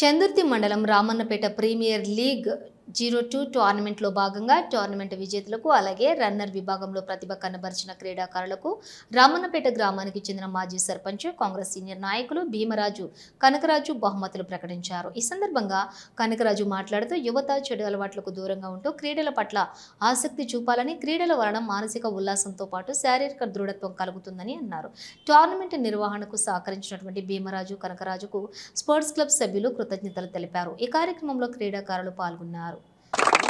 చందుర్తి మండలం Ramannapeta premier league zero two టోర్నమెంట్లో భాగంగా టోర్నమెంట్ విజేతలకు అలాగే రన్నర్ విభాగంలో ప్రతిభ కనబరిచిన క్రీడాకారులకు రామన్నపేట గ్రామానికి చెందిన మాజీ సర్పంచ్ కాంగ్రెస్ సీనియర్ నాయకులు భీమరాజు కనకరాజు బహుమతులు ప్రకటించారు. ఈ సందర్భంగా కనకరాజు మాట్లాడుతూ యువత చెడు అలవాట్లకు దూరంగా ఉంటూ క్రీడల పట్ల ఆసక్తి చూపాలని క్రీడల వలన మానసిక ఉల్లాసంతో పాటు శారీరక దృఢత్వం కలుగుతుందని అన్నారు. టోర్నమెంట్ నిర్వహణకు సహకరించినటువంటి భీమరాజు కనకరాజుకు స్పోర్ట్స్ క్లబ్ సభ్యులు కృతజ్ఞతలు తెలిపారు. ఈ కార్యక్రమంలో క్రీడాకారులు పాల్గొన్నారు.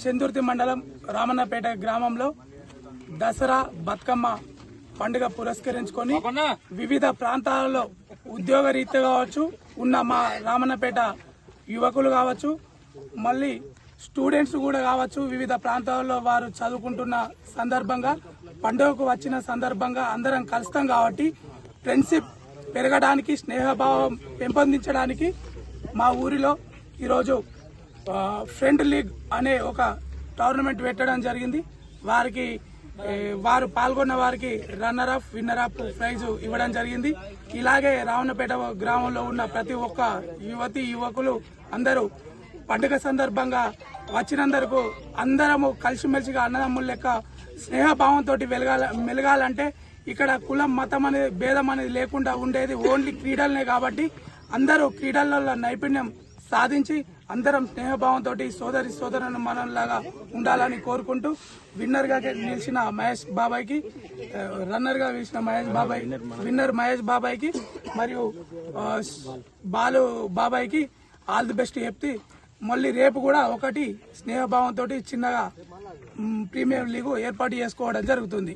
చందుర్తి మండలం రామన్నపేట గ్రామంలో దసరా బతుకమ్మ పండుగ పురస్కరించుకొని వివిధ ప్రాంతాలలో ఉద్యోగ రీత్యా కావచ్చు ఉన్న మా రామన్నపేట యువకులు కావచ్చు మళ్ళీ స్టూడెంట్స్ కూడా కావచ్చు వివిధ ప్రాంతాల్లో వారు చదువుకుంటున్న సందర్భంగా పండుగకు వచ్చిన సందర్భంగా అందరం కలుస్తాం కాబట్టి ఫ్రెండ్షిప్ పెరగడానికి స్నేహభావం పెంపొందించడానికి మా ఊరిలో ఈరోజు ఫ్రెండ్ లీగ్ అనే ఒక టోర్నమెంట్ పెట్టడం జరిగింది. వారికి వారు పాల్గొన్న వారికి runner up winner up prize ఇవ్వడం జరిగింది. ఇలాగే రావణపేట గ్రామంలో ఉన్న ప్రతి ఒక్క యువతి యువకులు అందరూ పండుగ సందర్భంగా వచ్చినందరకు అందరము కలిసిమెలిసిగా అన్నదమ్ముల లెక్క స్నేహభావంతో వెలగాల మెలగాలంటే ఇక్కడ కులం మతం అనేది భేదం అనేది లేకుండా ఉండేది ఓన్లీ క్రీడలనే కాబట్టి అందరూ క్రీడలలో నైపుణ్యం సాధించి అందరం స్నేహభావంతో సోదరి సోదరుని మనలాగా ఉండాలని కోరుకుంటూ విన్నర్గా నిలిచిన మహేష్ బాబాయ్కి రన్నర్గా రన్నర్గా నిలిచిన మహేష్ బాబాయ్ విన్నర్ మహేష్ బాబాయ్కి మరియు బాలు బాబాయ్కి ఆల్ ది బెస్ట్ చెప్తే మళ్ళీ రేపు కూడా ఒకటి స్నేహభావంతో చిన్నగా ప్రీమియర్ లీగ్ ఏర్పాటు చేసుకోవడం జరుగుతుంది.